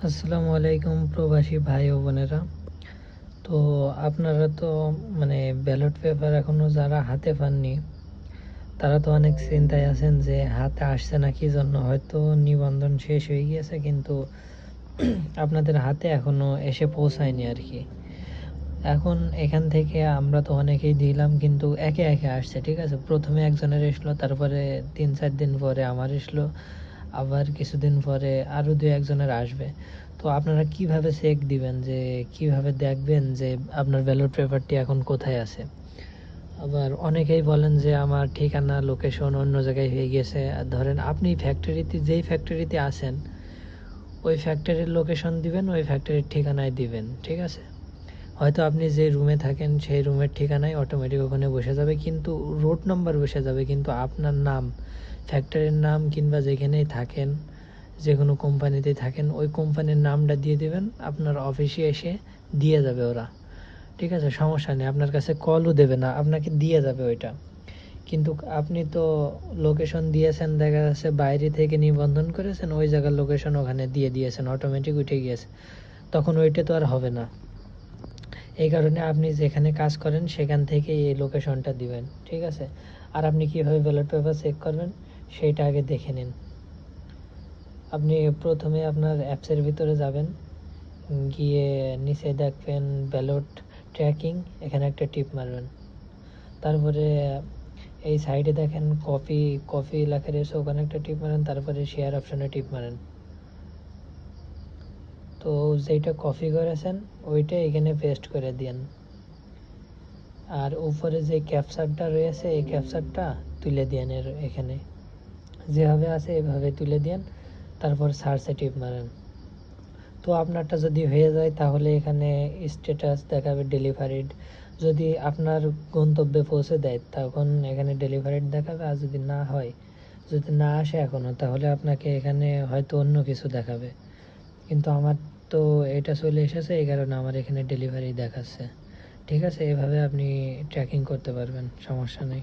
আসসালামু আলাইকুম প্রবাসী ভাই ও বোনেরা। তো আপনারা তো মানে ব্যালট পেপার এখনও যারা হাতে পাননি, তারা তো অনেক চিন্তায় আছেন যে হাতে আসছে না কি জন্য? হয়তো নিবন্ধন শেষ হয়ে গিয়েছে, কিন্তু আপনাদের হাতে এখনও এসে পৌঁছায়নি আর কি। এখন এখান থেকে আমরা তো অনেকেই দিলাম, কিন্তু একে একে আসছে, ঠিক আছে? প্রথমে একজনের এসলো, তারপরে তিন চার দিন পরে আমার এসলো। আবার কিছুদিন পরে আরও দু একজনের আসবে। তো আপনারা কীভাবে চেক দিবেন যে, কীভাবে দেখবেন যে আপনার ব্যালট পেপারটি এখন কোথায় আছে? আবার অনেকেই বলেন যে আমার ঠিকানা লোকেশন অন্য জায়গায় হয়ে গেছে। ধরেন আপনি ফ্যাক্টরিতে যেই ফ্যাক্টরিতে আছেন, ওই ফ্যাক্টরির লোকেশন দিবেন, ওই ফ্যাক্টরির ঠিকানায় দিবেন, ঠিক আছে? হয়তো আপনি যে রুমে থাকেন, সেই রুমের ঠিকানায় অটোমেটিক ওখানে বসে যাবে, কিন্তু রোড নাম্বার বসে যাবে, কিন্তু আপনার নাম ফ্যাক্টরির নাম কিংবা যেখানেই থাকেন যে কোনো কোম্পানিতে থাকেন, ওই কোম্পানির নামটা দিয়ে দেবেন, আপনার অফিসে এসে দিয়ে যাবে ওরা। ঠিক আছে? সমস্যা নেই, আপনার কাছে কলও দেবে না, আপনাকে দিয়ে যাবে ওইটা। কিন্তু আপনি তো লোকেশন দিয়েছেন, দেখা যাচ্ছে বাইরে থেকে নিবন্ধন করেছেন, ওই জায়গার লোকেশন ওখানে দিয়ে দিয়েছেন অটোমেটিক উঠে গিয়েছে। তখন ওইটা তো আর হবে না। এই কারণে আপনি যেখানে কাজ করেন, সেখান থেকে এই লোকেশনটা দিবেন, ঠিক আছে? আর আপনি কীভাবে ব্যালট পেপার চেক করবেন সেইটা আগে দেখে নিন। আপনি প্রথমে আপনার অ্যাপসের ভিতরে যাবেন, গিয়ে নিচে দেখবেন ব্যালট ট্র্যাকিং এখানে একটা টিপ মারবেন। তারপরে এই সাইডে দেখেন কপি কপি লেখা রয়েছে ওখানে একটা টিপ মারেন, তারপরে শেয়ার অপশনে টিপ মারেন। তো যেটা কপি করেছেন, ওইটা এখানে পেস্ট করে দিন আর উপরে যে ক্যাপচারটা রয়েছে, এই ক্যাপচারটা তুলে দিন এর এখানে। যেভাবে আছে এভাবে তুলে দিন তারপর সার্চে টিপ মারেন। তো আপনারটা যদি হয়ে যায়, তাহলে এখানে স্ট্যাটাস দেখাবে ডেলিভারিড যদি আপনার গন্তব্যে পৌঁছে দেয়, তখন এখানে ডেলিভারিড দেখাবে। আর যদি না হয়, যদি না আসে এখনও তাহলে আপনাকে এখানে হয়তো অন্য কিছু দেখাবে। কিন্তু আমার তো এটা চলে এসেছে, এই কারণে আমার এখানে ডেলিভারি দেখাচ্ছে। ঠিক আছে? এভাবে আপনি ট্র্যাকিং করতে পারবেন, সমস্যা নেই।